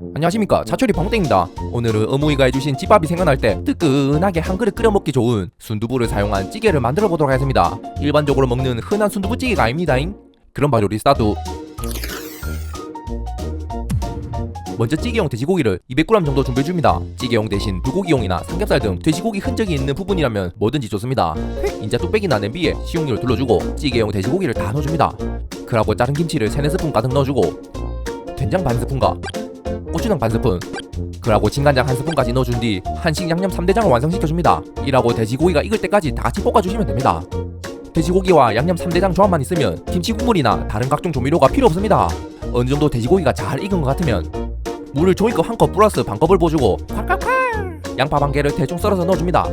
안녕하십니까. 차철이 방땡입니다. 오늘은 어머니가 해주신 집밥이 생각날 때 뜨끈하게 한 그릇 끓여 먹기 좋은 순두부를 사용한 찌개를 만들어 보도록 하겠습니다. 일반적으로 먹는 흔한 순두부찌개가 아닙니다잉. 그럼 바로 리스타트. 먼저 찌개용 돼지고기를 200g 정도 준비해줍니다. 찌개용 대신 불고기용이나 삼겹살 등 돼지고기 흔적이 있는 부분이라면 뭐든지 좋습니다. 인자 뚝배기나 냄비에 식용유를 둘러주고 찌개용 돼지고기를 다 넣어줍니다. 그러고 자른 김치를 3, 4스푼 가득 넣어주고 된장 반 스푼과 고추장 반 스푼. 그러고 진간장 한 스푼까지 넣어준 뒤 한식 양념 3대장을 완성시켜줍니다. 이라고 돼지고기가 익을 때까지 다 같이 볶아주시면 됩니다. 돼지고기와 양념 3대장 조합만 있으면 김치 국물이나 다른 각종 조미료가 필요 없습니다. 어느 정도 돼지고기가 잘 익은 것 같으면 물을 종이컵 한 컵 플러스 반 컵을 부어주고 양파 반 개를 대충 썰어서 넣어줍니다.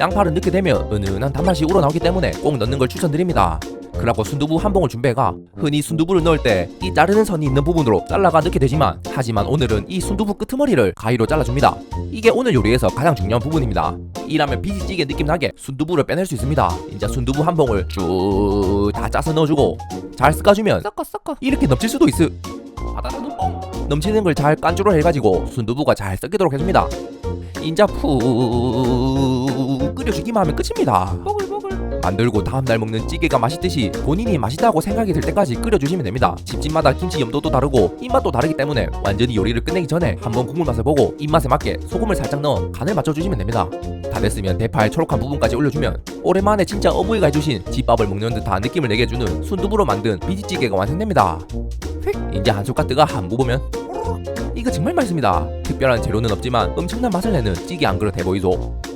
양파를 넣게 되면 은은한 단맛이 우러나오기 때문에 꼭 넣는 걸 추천드립니다 그리고 순두부 한 봉을 준비해가 흔히 순두부를 넣을 때 이 자르는 선이 있는 부분으로 잘라가 넣게 되지만 하지만 오늘은 이 순두부 끄트머리를 가위로 잘라줍니다. 이게 오늘 요리에서 가장 중요한 부분입니다. 이라면 비지찌개 느낌 나게 순두부를 빼낼 수 있습니다. 이제 순두부 한 봉을 쭉 다 짜서 넣어주고 잘 섞어주면 섞어 섞어. 이렇게 넘칠 수도 있어. 넘치는 걸 잘 깐주로 해가지고 순두부가 잘 섞이도록 해줍니다. 인자 푹 끓여주기만 하면 끝입니다. 보글보글 만들고 다음날 먹는 찌개가 맛있듯이 본인이 맛있다고 생각이 들 때까지 끓여주시면 됩니다. 집집마다 김치 염도도 다르고 입맛도 다르기 때문에 완전히 요리를 끝내기 전에 한번 국물 맛을 보고 입맛에 맞게 소금을 살짝 넣어 간을 맞춰주시면 됩니다. 다 됐으면 대파의 초록한 부분까지 올려주면 오랜만에 진짜 어머니가 해주신 집밥을 먹는 듯한 느낌을 내게 해주는 순두부로 만든 비지찌개가 완성됩니다. 휙! 이제 한 숟갈 뜨가 한 부으면 이거 정말 맛있습니다. 특별한 재료는 없지만 엄청난 맛을 내는 찌개 한 그릇 해보이소